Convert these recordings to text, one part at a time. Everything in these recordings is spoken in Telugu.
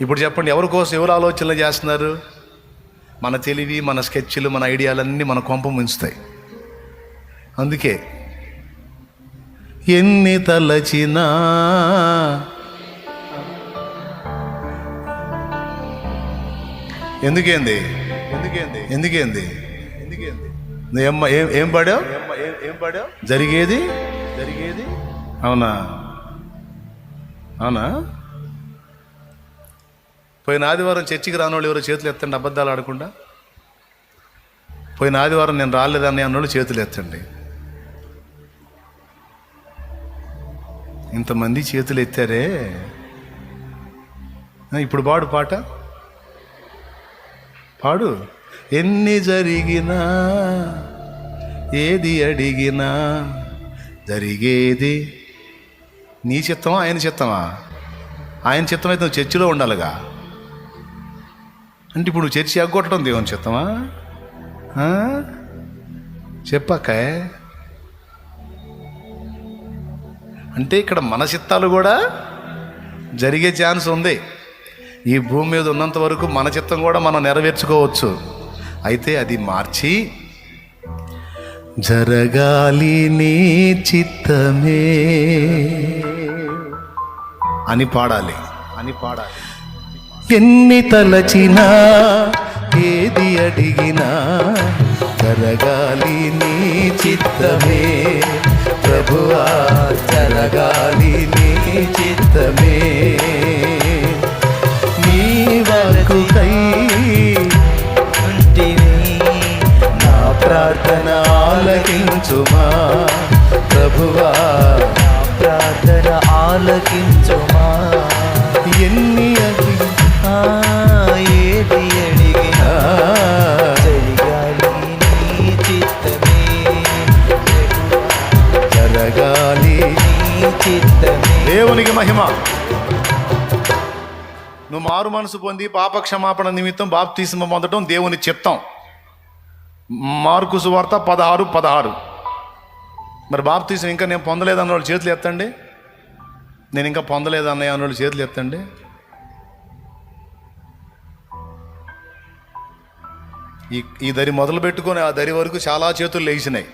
ఇప్పుడు చెప్పండి ఎవరి కోసం ఎవరు ఆలోచనలు చేస్తున్నారు? మన తెలివి మన స్కెచ్లు మన ఐడియాలన్నీ మన కొంప ముంచుతాయి. అందుకే ఎన్ని తలచినా ఎందుకేంది? ఎందుకేంది? ఎందుకేంది? ఎందుకేంది? ఏం ఏం ఏం పాడావు? ఏం పాడావు జరిగేది జరిగేది? అవునా? అవునా? పోయిన ఆదివారం చర్చికి రానోళ్ళు ఎవరో చేతులు ఎత్తండి అబద్ధాలు ఆడకుండా? పోయిన ఆదివారం నేను రాలేదని అన్నోళ్ళు చేతులు ఎత్తండి. ఇంతమంది చేతులు ఎత్తారే? ఇప్పుడు పాడు పాట. పాడు. ఎన్ని జరిగినా ఏది అడిగినా జరిగేది. నీ చిత్తమా ఆయన చిత్తమా? ఆయన చిత్తం అయితే నువ్వు చర్చిలో ఉండాలిగా. అంటే ఇప్పుడు నువ్వు చర్చి ఎగ్గొట్టడం దేవుని చిత్తమా? చెప్పాక. అంటే ఇక్కడ మన చిత్తాలు కూడా జరిగే ఛాన్స్ ఉంది. ఈ భూమి మీద ఉన్నంత వరకు మన చిత్తం కూడా మనం నెరవేర్చుకోవచ్చు. అయితే అది మార్చి జరగాలి నీ చిత్తమే అని పాడాలి. అని పాడాలి. ఎన్ని తలచినా ఏది అడిగినా జరగాలి నీ చిత్తమే. ప్రభువా జరగాలి నీ చిత్తమే. నీ వాకుకై నా ప్రార్థన ఆలకించుమా. ప్రభువా ప్రార్థన ఆలకించుమా మహిమ. నువ్వు మారు మనసు పొంది పాప క్షమాపణ నిమిత్తం బాప్తీసం పొందడం దేవుని చెప్తాం మార్కు సువార్త పదహారు పదహారు. మరి బాప్తీసం ఇంకా నేను పొందలేదన్న వాళ్ళు చేతులు ఎత్తండి. నేను ఇంకా పొందలేదన్నయ్య అన్న వాళ్ళు చేతులు ఎత్తండి. ఈ ఈ దరి మొదలు పెట్టుకొని ఆ దరి వరకు చాలా చేతులు లేచినాయి.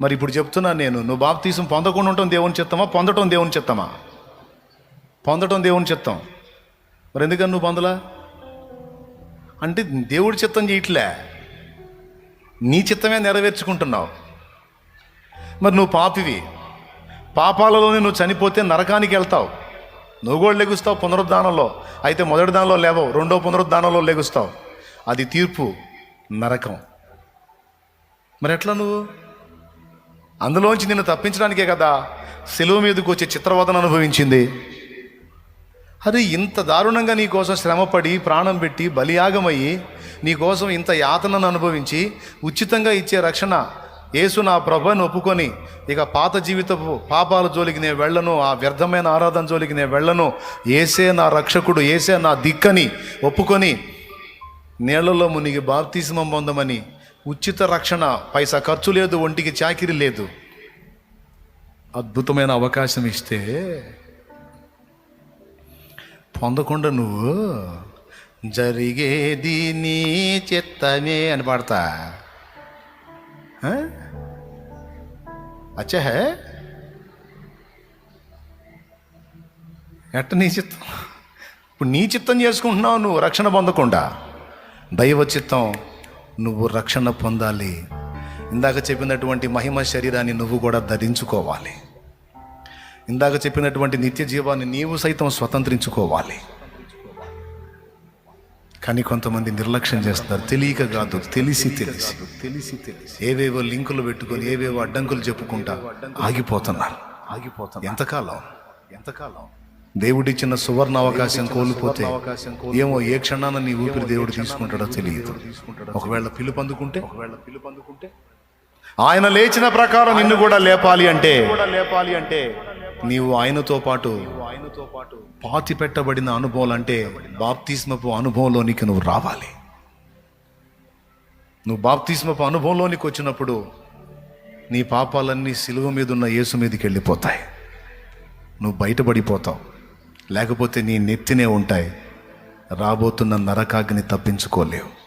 మరి ఇప్పుడు చెప్తున్నాను నేను నువ్వు బాప్తీసం పొందకుండా ఉండటం దేవుని చెప్తామా? పొందటం దేవుని చెత్తమా పొందటం దేవుని చిత్తం మరి ఎందుకని నువ్వు పొందలా? అంటే దేవుడి చిత్తం చేయట్లే. నీ చిత్తమే నెరవేర్చుకుంటున్నావు. మరి నువ్వు పాపివి. పాపాలలోనే నువ్వు చనిపోతే నరకానికి వెళ్తావు. నువ్వు కూడా లెగుస్తావు పునరుద్ధానంలో. అయితే మొదటి దానిలో లేవవు రెండో పునరుద్ధానంలో లెగుస్తావు. అది తీర్పు నరకం. మరి ఎట్లా నువ్వు? అందులోంచి నిన్ను తప్పించడానికే కదా సెలవు మీదకు వచ్చి చిత్రవదన అనుభవించింది. అరే ఇంత దారుణంగా నీ కోసం శ్రమపడి ప్రాణం పెట్టి బలియాగమయ్యి నీకోసం ఇంత యాతనను అనుభవించి ఉచితంగా ఇచ్చే రక్షణ యేసు నా ప్రభను ఒప్పుకొని ఇక పాత జీవితపు పాపాల జోలికి నేను వెళ్ళను ఆ వ్యర్థమైన ఆరాధన జోలికి నేను వెళ్ళను ఏసే నా రక్షకుడు ఏసే నా దిక్కని ఒప్పుకొని నీళ్ళలో మునిగి బాప్తిస్మం పొందమని ఉచిత రక్షణ పైసా ఖర్చు లేదు ఒంటికి చాకిరి లేదు. అద్భుతమైన అవకాశం ఇస్తే పొందకుండా నువ్వు జరిగేది నీ చిత్తమే అని పాడతా. అచ్చా హే ఎట్ట నీ చిత్తం? ఇప్పుడు నీ చిత్తం చేసుకుంటున్నావు నువ్వు రక్షణ పొందకుండా. దైవ చిత్తం నువ్వు రక్షణ పొందాలి. ఇందాక చెప్పినటువంటి మహిమ శరీరాన్ని నువ్వు కూడా ధరించుకోవాలి. ఇందాక చెప్పినటువంటి నిత్య జీవాన్ని నీవు సైతం స్వతంత్రించుకోవాలి. కానీ కొంతమంది నిర్లక్ష్యం చేస్తున్నారు తెలియక కాదు తెలిసి తెలిసి. తెలిసి తెలిసి ఏవేవో లింకులు పెట్టుకొని ఏవేవో అడ్డంకులు చెప్పుకుంటా ఆగిపోతున్నారు ఆగిపోతున్నారు. ఎంతకాలం? ఎంతకాలం? దేవుడిచ్చిన సువర్ణ అవకాశం కోల్పోతే ఏమో ఏ క్షణాన నీ ఊపిరి దేవుడు తీసుకుంటాడో తెలియదు. ఒకవేళ పిలుపు అందుకుంటే ఒకవేళ పిలుపు అందుకుంటే ఆయన లేచిన ప్రకారం నిన్ను కూడా లేపాలి అంటే లేపాలి అంటే నీవు ఆయనతో పాటు ఆయనతో పాటు పాతి పెట్టబడిన అనుభవం అంటే బాప్తిస్మపు అనుభవంలోనికి నువ్వు రావాలి. నువ్వు బాప్తిస్మపు అనుభవంలోనికి వచ్చినప్పుడు నీ పాపాలన్నీ సిలువ మీద ఉన్న యేసు మీదకి వెళ్ళిపోతాయి. నువ్వు బయటపడిపోతావు. లేకపోతే నీ నెత్తినే ఉంటాయి. రాబోతున్న నరకాగ్ని తప్పించుకోలేవు.